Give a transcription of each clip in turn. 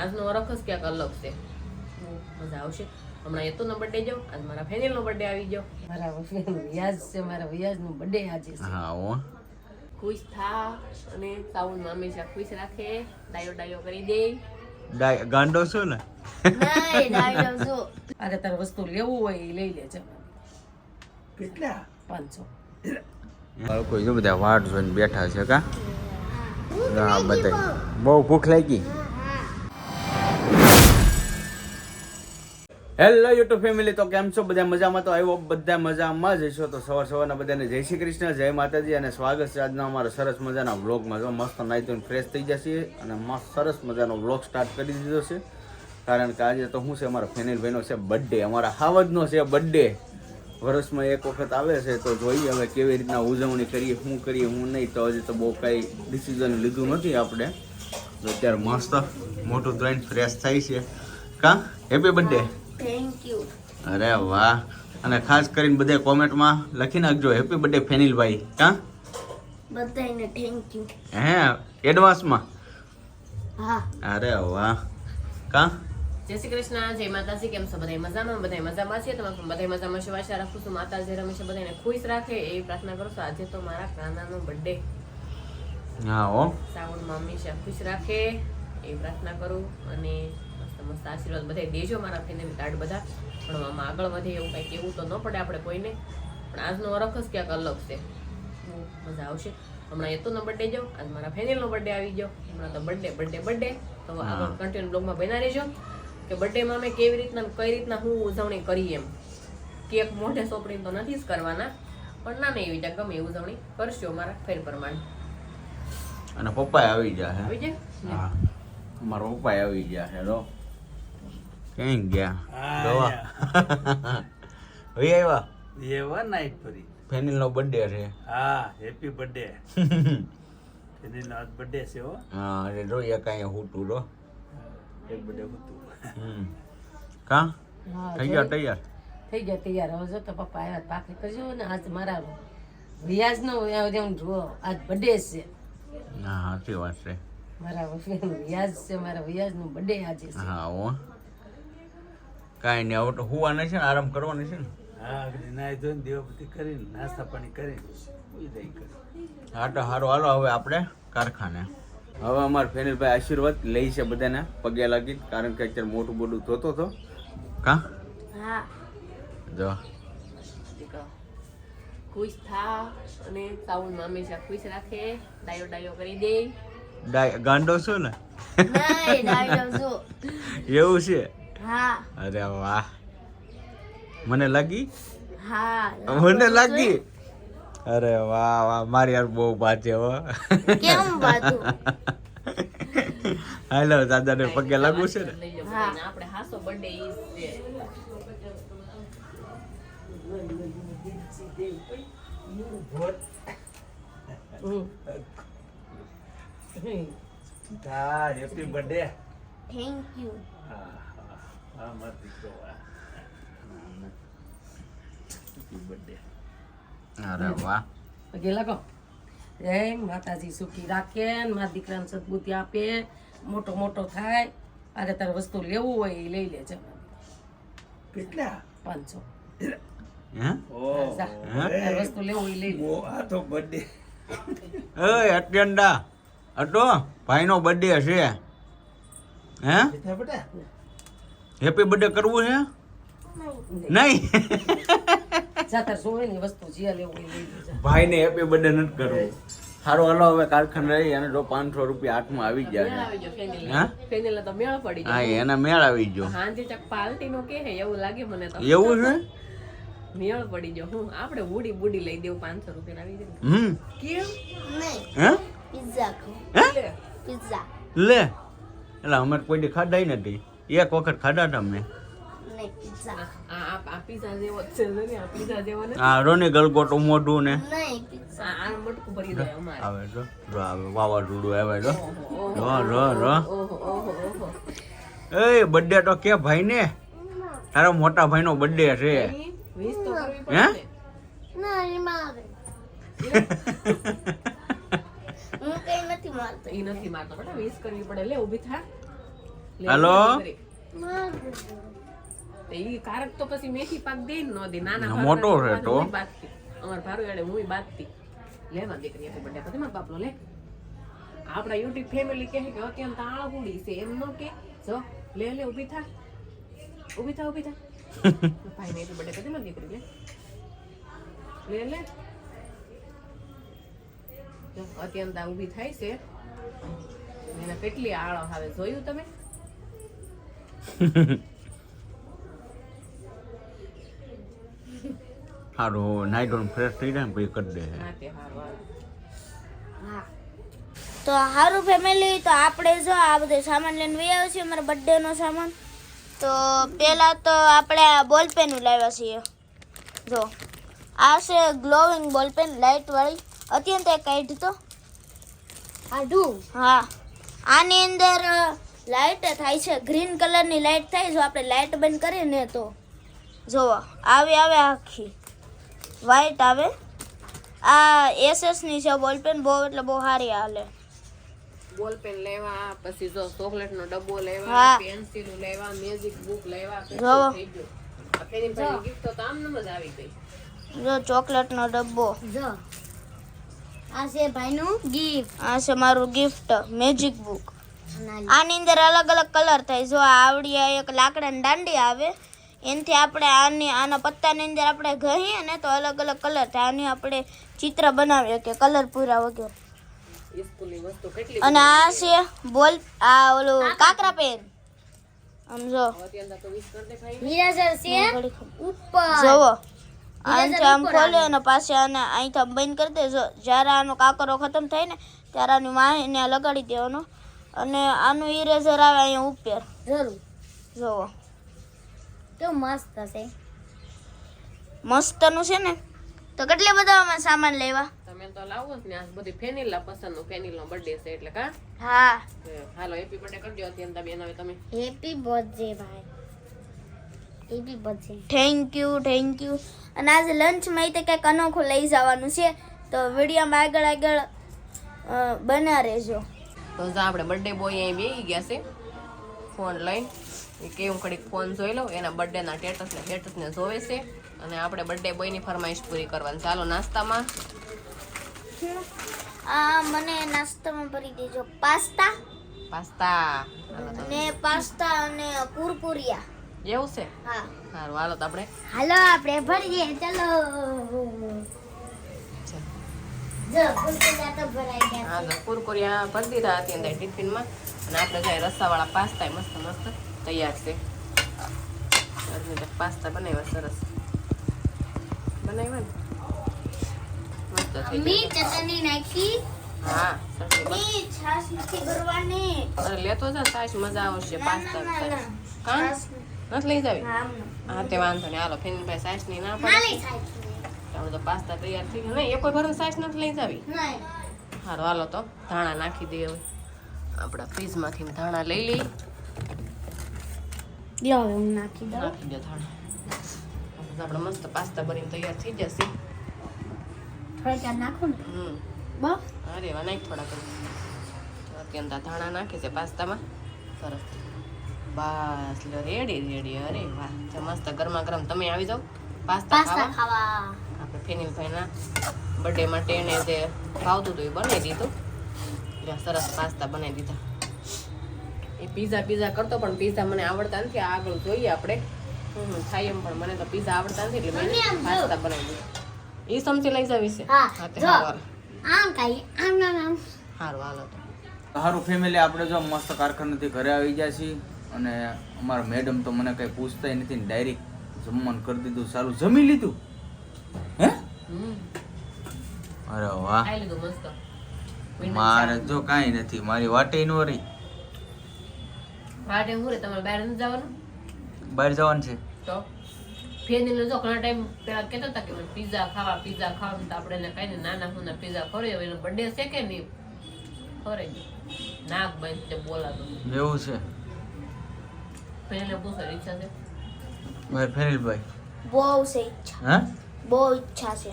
આજનો રખસ ક્યાંક અલગ છે. બહુ મજા આવશે. હમણાં એ તો નો બર્થડે જો આજ મારા ફેનિલ નો બર્થડે આવી ગયો મારા વ્યાજ છે મારા વ્યાજનું બર્થડે આજે છે. હા ઓ ખુશ થા અને સાઉન્ડમાં હંમેશા ખુશ રાખે. ડાયો ડાયો કરી દે. ગાંડો છો ને? અરે તારે વસ્તુ લેવું હોય એ લઈ લેજે. કેટલા? પાંચસો. બાળકો જો બધા વાટ જોઈને બેઠા છે કા? બધા બહુ ભૂખ લાગી. હેલો યુટ્યુબ ફેમિલી તો કેમ છો? બધા મજામાં? તો આવ્યો બધા મજામાં જ છો તો સવાર સવારના બધાને જય શ્રી કૃષ્ણ, જય માતાજી અને સ્વાગત છે આજના અમારા સરસ મજાના વ્લોગમાં જો મસ્ત નાઈ ધોઈને ફ્રેશ થઈ જશે અને મસ્ત સરસ મજાનો વ્લોગ સ્ટાર્ટ કરી દીધો છે. કારણ કે આજે તો શું છે, અમારા ફેનિલભાઈનો છે બર્થડે અમારા હાવજનો છે બર્થડે વર્ષમાં એક વખત આવે છે, તો જોઈએ હવે કેવી રીતના ઉજવણી કરીએ, શું કરીએ, હું નહીં, તો હજી તો બહુ કાંઈ ડિસિઝન લીધું નથી આપણે. તો અત્યારે મસ્ત, મોટું ધોઈને ફ્રેશ થાય છે. કા? હેપી બર્થડે થેન્ક યુ અરે વાહ. અને ખાસ કરીને બધા કોમેન્ટમાં લખી નાખજો. Happy birthday Fenilbhai. હા? બધાને થેન્ક યુ હે એડવાન્સમાં હા. અરે વાહ. કા? જય શ્રી કૃષ્ણ. જય માતાજી. કેમ છો? બધા મજામાં? બધા મજામાં છે? તમે પણ બધા મજામાં છો? આશા રાખું છું માતાજી રમેશ બધાને ખુશ રાખે. એવી પ્રાર્થના કરું છું. આજે તો મારા કાનાનો બર્થડે હા હો. સાવનમાં હંમેશા ખુશ રાખે. એવી પ્રાર્થના કરું. અને મસ્ત આશીર્વાદ બધા દેજો મારા ફેમિલી કાર્ડ બધા. ભણવામાં આગળ વધે એવું કંઈ કહેવું તો ન પડે આપણે કોઈને. પણ આજનો વરખ જ ક્યાંક અલગ છે. બહુ મજા આવશે. હમણાં એ તો નો બર્થડે જો આજ મારા ફેનિલનો બર્થડે આવી ગયો. હમણાં તો બર્થડે બર્થડે બર્થડે તો આગળ કન્ટિન્યુ બ્લોગમાં બના રહેજો. કે બર્થડેમાં અમે કેવી રીતના કઈ રીતના હું ઉજવણી કરી એમ. કેક મોઢે સોંપડી તો નથી જ કરવાના. પણ ના એવી રીતે ગમે એ ઉજવણી કરશો મારા ફેર પ્રમાણે. અને પપ્પા આવી ગયા હે. આવી જાય હા. મારા પપ્પા આવી ગયા છે ક્યાં ગયા? હા, દવા. હવે આવ્યા? એવા નાઈટ ફરી. ફેનિલ નો બર્થડે છે. હા હેપી બર્થડે એની આજ બર્થડે છે હો. હા અરે રો યા અહીંયા હુતું રો એક બર્થડે હમ. કા? હા થઈ ગયા તૈયાર? થઈ ગયા તૈયાર. હવે જો તો પપ્પા આવ્યા પાકી કરજો ને આજ મારા વ્યાજનો જેમ જુઓ. આજ બર્થડે છે. હા સાચી વાત છે. મારા વ્યાજ છે મારા વ્યાજનું બર્થડે આજે છે. હા હો. કાંઈ નહીં હવે તો હોવાના છે ને આરામ કરવાનો છે ને. હા નાઈ ધોઈને દેવબત્તી કરીને નાસ્તા પાણી કરીને કરી. હા તો સારું હાલો હવે આપણે કારખાને. હવે અમારા ફેનિલભાઈ આશીર્વાદ લઈ છે બધાને પગે લાગી કારણ કે અત્યારે મોટું બોડું ધોતો હતો. કા? હા. જો. ખુશ થા અને સાઉન્ડમાં હંમેશા ખુશ રાખે ડાયો ડાયો કરી દે. ડાય ગાંડો છું ને? નહીં એવું છે? હા. અરે વાહ. મને લાગી? હા મને લાગી? અરે વાહ વાહ મારી યાર બહુ બાજે હો. કેમ બાજુ હેલો દાદાને પગે લાગુ છે ને? હા. આપણે હાસો બર્થડે ઈ છે. હેપી બર્થડે થેન્ક યુ હા. હા મારો દીકરો હેપી બર્થડે અરે વાહ. પગે કહો જય માતાજી સુખી રાખે ને મારા દીકરાને સદબુદ્ધિ આપે. મોટો મોટો થાય. અરે તારે વસ્તુ લેવું હોય એ લઈ લેજે. કેટલા? પાંચસો? વસ્તુ લેવું હોય એ લઈ લે. આ તો બર્થડે ઓય અટેન્ડા અટો ભાઈનો બર્થડે છે. હે? બેટા? હેપી બર્થડે કરવું છે નહીં. ભાઈને હેપી બર્થડે નથી કરવું. સારું હાલો હવે કારખાને રહી અને જો પાંચસો રૂપિયા હાથમાં આવી મેળ ગયા હા? એના તો મેળ આવી ગયો. હાંજે ચક પાલટી નો કે એવું લાગે મને એવું છે? મેળ પડી ગયો. હું આપણે બુડી બુડી લઈ દેવું પાંચસો રૂપિયા આવી જાય હમ. કેમ? નહીં હે? Pizza pizza. લે. એટલે અમે કોઈ દી ખાધા નથી. એક વખત ખાધા હતા મેં નહીં પિઝા આ આ આ પીઝા જેવો જ છે જો ને આ પીઝા જેવો ને આ રોની ગલગોટું મોઢું ને. નહીં પિઝા આ આનું બટકું ભરી દે અમારે. આવે જો વાવાઝોડું આવે જો. રો રો રો ઓહો ઓહો ઓહો એ બર્થડે તો કે ભાઈ ને તારા મોટા ભાઈનો બર્થડે છે. હે? ને. હું નથી મારતો એ નથી મારતો બેટા વીસ કરવી પડે. લે ઊભી થા. હાલો? કરી. કારક તો પછી મેથી પાક દે ન દે નાના મોટો છે તો. અમાર ભારો એડે હું બાતતી લે માં દીકરી હેપી બડે પછી માં બાપલો લે. આપણા યુટ્યુબ ફેમિલી કહે કે અત્યારે તાળા પૂડી છે એમ નો કે જો લે લે ઊભી થા. ઊભી થા ઊભી થા. ભાઈ ને બડે પછી કરી દીકરી લે. લે લે. જો અત્યારે ઊભી થાય છે. એને કેટલી આળો આવે જોયું તમે? સારું નાઇડોન ફ્રેશ થઈ જાય ને પછી કરી દે. હા તે હારું સારું ફેમિલી તો આપણે જો આ બધો સામાન લઈને વહી આવ્યો છીએ મારા બર્થડેનો સામાન. તો પહેલાં તો આપણે આ બોલપેન લાવ્યા છીએ. જો આ છે ગ્લોવિંગ બોલપેન લાઇટવાળી અત્યંત કાઢ તો આડું હા. આની અંદર લાઇટ થાય છે ગ્રીન કલરની લાઇટ થાય જો આપણે લાઇટ બંધ કરીએ ને તો. જો આવે આવે આખી. વ્હાઈટ આવે. આ એસએસની છે બોલપેન બહુ એટલે બહુ સારી હાલે. બોલપેન લેવા પછી જો ચોકલેટનો ડબ્બો લેવા પેન્સિલ લેવા મેજિક બુક લેવા જો. પેલી પેલી gift તો આમ નમ જ આવી ગઈ. જો ચોકલેટનો ડબ્બો. જો. આ છે ભાઈનું ગિફ્ટ આ છે મારું ગિફ્ટ મેજિક બુક આની અંદર અલગ અલગ કલર થાય. જો આવડી એક લાકડાની દાંડી આવે એનાથી આપણે આની આના પત્તાની અંદર આપણે ગહીએ ને તો અલગ અલગ કલર થાય. આની આપણે ચિત્ર બનાવીએ કે કલર પૂરા વગેરે. સ્કૂલની વસ્તુ કેટલી અને આ છે? બોલ આ ઓલું કાકરા પેન. સમજો અત્યારે તો વીસ કરી દે ભાઈ મીરાસર છે ઉપર. જોવો. આનાથી આમ ખોલે અને પાછી આને અહીંથી આમ બંધ કરી દેજો જ્યારે આનો કાકરો ખતમ થાય ને ત્યારે આની માહીને લગાડી દેવાનો. અને આનું ઇરેઝર આવે અહીંયા ઉપર. જરૂર. જોવો તો મસ્ત હશે. મસ્તનું છે ને? તો કેટલા બધા અમે સામાન લેવા? તમે તો લાવો જ ને આ બધી ફેનિલા પસંદનું ફેનિલ નો બર્થડે છે એટલે કા? હા. હાલો હેપી બર્થડે કરજો અત્યંત બેન હવે તમે. હેપી બર્થડે ભાઈ. Happy birthday thank you thank you અને આજે લંચમાં તે કંઈક અનોખું લઈ જવાનું છે. તો વિડીયોમાં આગળ આગળ બના રહેજો. તો જો આપણે બર્થડે બોય અહીં બેસી ગયા છે. ફોન લઈને. એ કેવું ઘડીક ફોન જોઈ લો એના બર્થડેના સ્ટેટસ ને જોવે છે. અને આપણે બર્થડે બોયની ફરમાઈશ પૂરી કરવાની. ચાલો નાસ્તામાં. આ મને નાસ્તામાં ભરી દેજો. Pasta pasta. અને પાસ્તા અને કુરકુરિયા. એવું છે? હા. સારું હાલો તો આપણે. હાલો આપણે ભરીએ. ચલો. કુરકુરિયા ભરી દીધા હતી અંદર ટિફિનમાં. અને આપણે જાય રસાવાળા પાસ્તા મસ્ત મસ્ત તૈયાર છે. પાસ્તા બનાવ્યા સરસ. બનાવ્યા ને? લેતો જા સાસ મજા આવશે પાસ્તા. કાં? નથી લઈ જાવી? હા તે વાંધો નહીં. હાલો ફેનભાઈ સાસની ના પડે. આપણે તો પાસ્તા તૈયાર થઈ ગયા. નહીં કોઈ ભરું સાસ નથી લઈ જાવી? સારું હાલો તો ધાણા નાખી દઈએ હવે. આપણા ફ્રીજમાંથી ધાણા લઈ લઈ હવે હું નાખી દઉં. નાખી દે ધાણા. આપણે મસ્ત પાસ્તા બનીને તૈયાર થઈ જશે. થોડીક નાખું ને. હમ. બસ અરે વા નાખ થોડા કરી અત્યંત ધાણા નાખે છે પાસ્તામાં. સરસ. બસ રેડી રેડી અરે વાહ મસ્ત ગરમા ગરમ. તમે આવી જાઓ. પાસ્તા ખાવા. ફેનિલભાઈના બર્થડે માટે એને જે ભાવતું હતું એ બનાવી દીધું. એટલે સરસ પાસ્તા બનાવી દીધા. એ પીઝા પીઝા કરતો પણ પીઝા મને આવડતા નથી આગળ જોઈએ આપણે. હમ થાય એમ પણ મને તો પીઝા આવડતા નથી એટલે મેં પાસ્તા બનાવી દીધા. એ સમજી લઈ જાવી છે. હા, તે સારું આમ કાઈ આમ ના આમ. સારું હાલો તો. સારું ફેમિલી આપણે જો મસ્ત કારખાનાથી ઘરે આવી ગયા છીએ અને અમારા મેડમ તો મને કંઈ પૂછતાય નથી ડાયરેક્ટ જમવાનું કરી દીધું સારું જમી લીધું. હે? અરે વાહ. મારે જો કાંઈ નથી. મારી વાટે નો રહી. વાટે હું રે? તમારે બહાર ન જવાનું? બહાર જવાનું છે. તો? ફેનિલ જો ઘણા ટાઈમ પેલા કહેતા હતા કે મને પીઝા ખાવા પીઝા ખાવા તો આપણે એને કહીને નાના હું પીઝા ખોરે એનો બર્થડે છે કે નહીં? ખોરે. નાક બંધ તે બોલાતો. એવું છે. ફેનિલને પૂછો ઈચ્છા છે? ભાઈ ફેનિલભાઈ બહુ છે ઈચ્છા. હા? બહુ ઈચ્છા છે.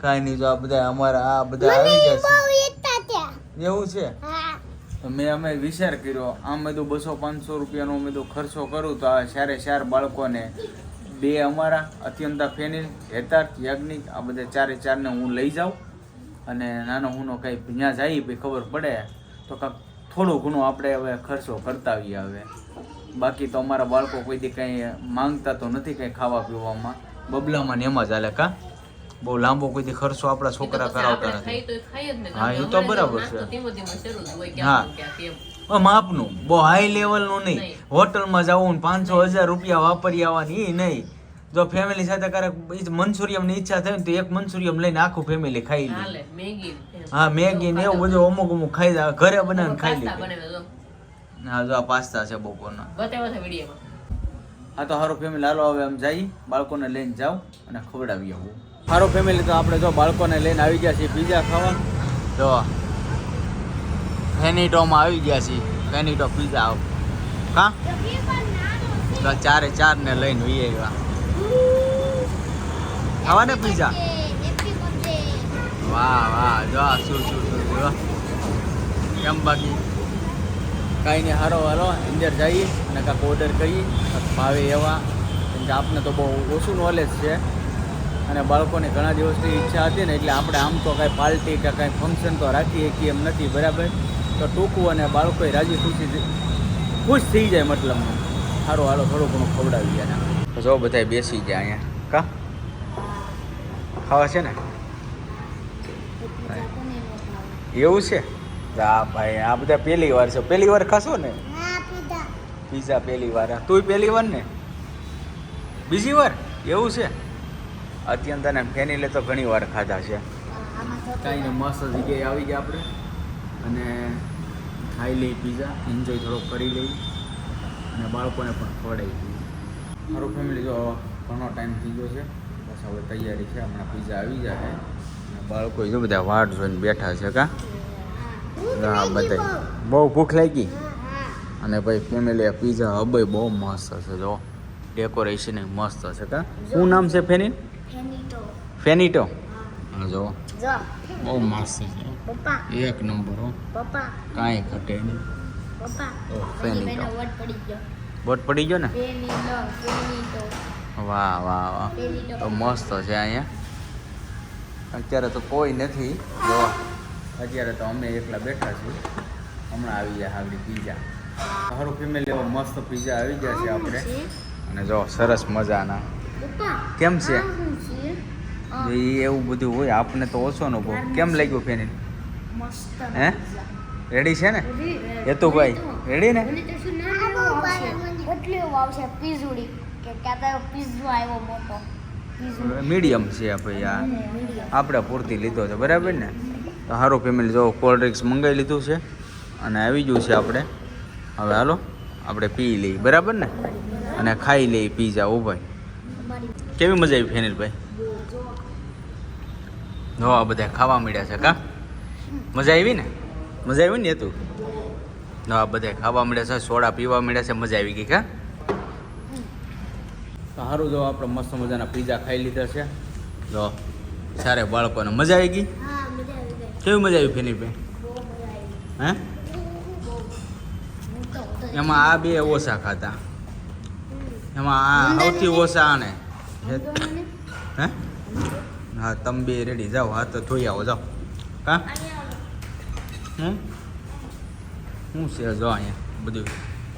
કાંઈ નહીં જો આ બધા અમારા આ બધા આવી જશે ઈચ્છા છે. એવું છે? હા. તો મેં અમે વિચાર કર્યો આમ બધું બસો પાંચસો રૂપિયાનો અમે તો ખર્ચો કરું તો આ ચારે ચાર બાળકોને બે અમારા અત્યંતા ફેનિલ હેતાર્થ યાજ્ઞિક આ બધા ચારે ચારને હું લઈ જાઉં. અને નાનો હુનો કંઈ ભીંયા જાય ભાઈ ખબર પડે તો કાંક થોડું ઘણું આપણે હવે ખર્ચો કરતા આવીએ હવે. બાકી તો અમારા બાળકો કોઈ દી કંઈ માંગતા તો નથી કંઈ ખાવા પીવામાં. બબલામાં ને એમાં જ હાલે કા? બહુ લાંબો કોઈથી ખર્ચો આપણા છોકરા કરાવતા નથી. ને હા, એ તો બરાબર છે. હા. ને માપનું બહુ હાઈ લેવલનું નહીં. હોટલમાં જવું પાંચસો હજાર રૂપિયા વાપરી આવવાની એ નહીં. જો ફેમિલી સાથે ક્યારેક મંચુરિયમની ઈચ્છા થાય ને તો એક મંચુરિયમ લઈને આખું ફેમિલી ખાઈ લે. હા મેગી ને એવું બધું અમુક અમુક ખાઈ ઘરે બનાવીને ખાઈ લે. હા જો આ પાસ્તા છે બપોરના. હા, તો હારો ફેમિલી હાલો, હવે આમ જઈ બાળકોને લઈને જાવ અને ખવડાવી આવું હારો ફેમિલી તો આપણે જો બાળકોને લઈને આવી ગયા છીએ પીઝા ખાવા. જો ફેનિટોમાં આવી ગયા છીએ. ફેનિટો પીઝા આવ. કા ચારે ચાર ને લઈને હોઈએ એવા. ખાવા ને પીઝા વાહ વાહ, જો સુર શું શું જો. કેમ બાકી? કાંઈ નહીં, હારો, હાલો, અંદર જઈએ અને કાંક ઓર્ડર કરીએ. ભાવે એવા કેમ કે આપને તો બહુ ઓછું નોલેજ છે. અને બાળકોને ઘણા દિવસની ઈચ્છા હતી ને એટલે આપણે આમ તો કાંઈ પાર્ટી કે કાંઈ ફંક્શન તો રાખી શકીએ એમ નથી બરાબર? તો ટૂંકું અને બાળકોએ રાજી ખુશી ખુશ થઈ જાય મતલબમાં સારું હાલો થોડું ઘણું ખવડાવી ગયા જો બધા બેસી ગયા અહીંયા. કા? ખાવા છે ને? એવું છે? આ ભાઈ આ બધા પહેલી વાર છે. પહેલી વાર ખાશો ને? પીઝા પહેલી વાર. તું પહેલી વાર ને? બીજી વાર? એવું છે? અત્યંત અને ફેનીલે તો ઘણી વાર ખાધા છે. કાંઈ નહીં મસ્ત જગ્યાએ આવી ગયા આપણે. અને ખાઈ લઈ પીઝા એન્જોય થોડો કરી લઈ અને બાળકોને પણ ખવડાવી દઈએ. મારું ફેમિલી જો ઘણો ટાઈમ થઈ ગયો છે. બસ હવે તૈયારી છે હમણાં પીઝા આવી જાય અને બાળકો જો બધા વાટ જોઈને બેઠા છે કા? હા. બધા બહુ ભૂખ લાગી. અને ભાઈ ફેમિલી પીઝા હબય બહુ મસ્ત છે જો. ડેકોરેશન મસ્ત છે કા? શું નામ છે ફેની? ફેનિટો. હા. જો. બહુ મસ્ત છે એક નંબર હો. કાંઈ ઘટે નહીં. ફેનિટો. વટ પડી ગયો. ને? વાહ વાહ વાહ. તો મસ્ત છે અહીંયા. અત્યારે તો કોઈ નથી. જો અત્યારે તો અમે એકલા બેઠા છીએ. હમણાં આવી જાય આગળ પીઝા. સારું ફેમિલી એવો મસ્ત પીઝા આવી ગયા છે આપણે. અને જો સરસ મજાના. કેમ છે? ઈ એવું બધું હોય આપને તો ઓછો નો બહુ કેમ લાગ્યું ફેની હે? રેડી છે ને? હેતુભાઈ રેડી ને? તો શું નામ એવો આવશે એટલે એવો આવશે પીઝુડી કે ક્યાં તો પીઝો આવ્યો મોટો. પીઝુડી મીડિયમ છે ભાઈ આ. આપણે પૂરતી લીધો છે બરાબર ને? તો સારું ફેમિલી જો કોલ્ડ ડ્રિંક્સ મંગાવી લીધું છે. અને આવી ગયું છે આપણે. હવે હાલો આપણે પી લઈએ બરાબર ને? અને ખાઈ લઈએ પીઝા ઓ ભાઈ. કેવી મજા આવી ફેનિલભાઈ જો આ બધા ખાવા મળ્યા છે કા? મજા આવી ને? મજા આવી ને તું? જો આ બધા ખાવા મળ્યા છે સોડા પીવા મળ્યા છે મજા આવી ગઈ કા? સારું જો આપણે મસ્ત મજાના પીઝા ખાઈ લીધા છે. જો સારા બાળકોને મજા આવી ગઈ? કેવી મજા આવી ફેનિલભાઈ હે? એમાં આ બે ઓછા ખાતા એમાં આ સૌથી ઓછા આને. હે? હા? તમે બે રેડી જાઓ હા તો જોઈ આવો જાઓ. કા? હમ શું છે જો અહીંયા? બધું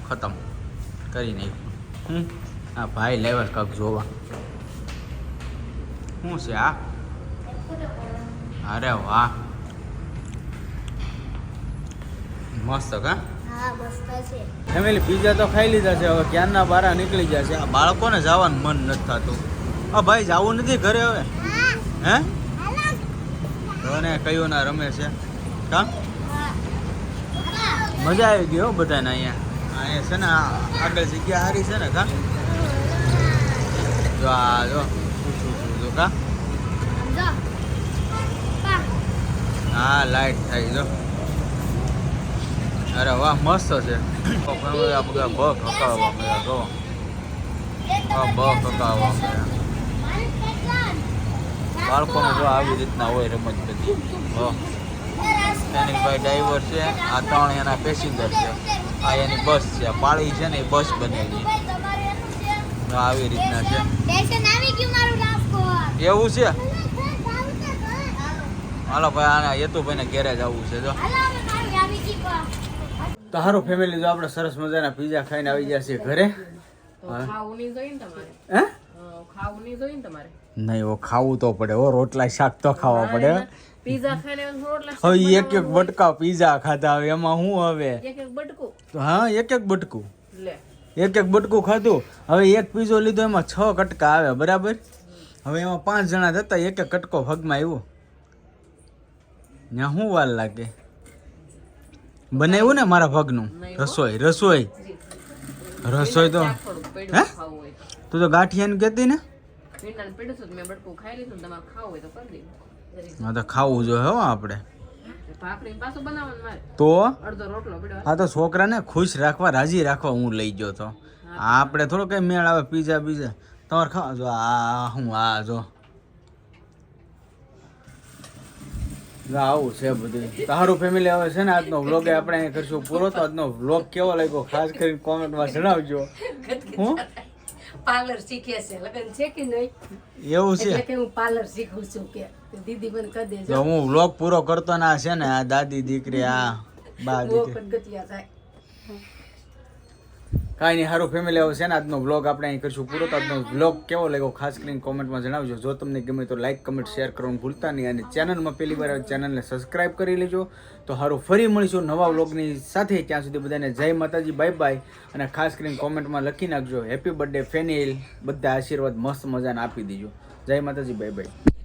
ખતમ કરી નાખ્યું. હમ આ ભાઈ લેવલ કપ જોવા. શું છે આ? અરે વાહ. મસ્ત કા? હા ફેમિલી પીઝા તો ખાઈ લીધા છે હવે ક્યારના બારા નીકળી ગયા છે? આ બાળકોને જવાનું મન નથી થતું. આ ભાઈ જવું નથી ઘરે હવે? હે. ને કયો ના રમે છે? કા મજા આવી ગઈ હો બધાને અહીંયા. અહીંયા છે ને આગળ જગ્યા સારી છે ને કા? જો આ જો. જો કા? હા લાઈટ થાય જો. અરે વાહ મસ્ત છે. આ બધા બ હકાવવા મળ્યા જો. આ બ હકાવવા મળ્યા. બાળકોને જો આવી રીતના હોય રમત બધી ફેનિલભાઈ ડ્રાઈવર છે આ ત્રણ એના પેસેન્જર છે. આ એની બસ છે પાળી છે ને એ બસ બનેલી. આવી રીતના છે. એવું છે? હાલો ભાઈ આના યતુભાઈને ઘેરે જ આવવું છે જો. તો સારું ફેમિલી જો આપણે સરસ મજાના પીઝા ખાઈને આવી ગયા છીએ ઘરે. નહીં હે? ઓ ખાવું તો પડે. ઓ રોટલા શાક તો ખાવા પડે. હવે એક એક બટકા પીઝા ખાધા હવે. એમાં શું હવે? એક એક બટકું. હા એક એક બટકું. એક એક બટકું ખાધું. હવે એક પીઝો લીધો એમાં છ કટકા આવે બરાબર? હવે એમાં પાંચ જણા હતા એક એક કટકો ભગમાં આવ્યો ત્યાં શું વાર લાગે? બનાવ્યું ને મારા ભગનું? રસોઈ રસોઈ. રસોઈ તો હે? તો. તું ગાંઠિયાનું કહેતી ને? હા તો ખાવું જોઈએ હો આપણે. તો? હા આ તો છોકરાને ખુશ રાખવા રાજી રાખવા હું લઈ ગયો તો. આપણે થોડો કઈ મેળ આવે પીઝા બીજા તમારે ખાવા જો આ હું આ જો. આવું છે બધું. તારું ફેમિલી આવે છે ને આજનો વ્લોગ આપણે અહીં કરશું પૂરો. તો આજનો વ્લોગ કેવો લાગ્યો? ખાસ કરીને કોમેન્ટમાં જણાવજો. હું? પાર્લર શીખે છે. લગન છે કે નહીં? એવું છે? કે હું પાર્લર શીખું છું કે દીદી મને કહી દેજો. હું વ્લોગ પૂરો કરતો ના છે ને? આ દાદી દીકરી આ બા દીકરી. ગતિયા થાય. કાંઈ નહીં સારું ફેમિલી આવું છે ને આજનો બ્લોગ આપણે અહીં કરીશું પૂરો. તો આજનો બ્લોગ કેવો લાગ્યો ખાસ કરીને કોમેન્ટમાં જણાવજો. જો તમને ગમે તો લાઈક કમેન્ટ શેર કરવાનું ભૂલતા નહીં અને ચેનલમાં પહેલી વાર ચેનલને સબસ્ક્રાઈબ કરી લેજો. તો સારું ફરી મળીશું નવા બ્લોગની સાથે. ત્યાં સુધી બધાને જય માતાજી બાય બાય અને ખાસ કરીને કોમેન્ટમાં લખી નાખજો. હેપી બર્થડે ફેનિલ બધા આશીર્વાદ, મસ્ત મજાને આપી દીજો. જય માતાજી બાય બાય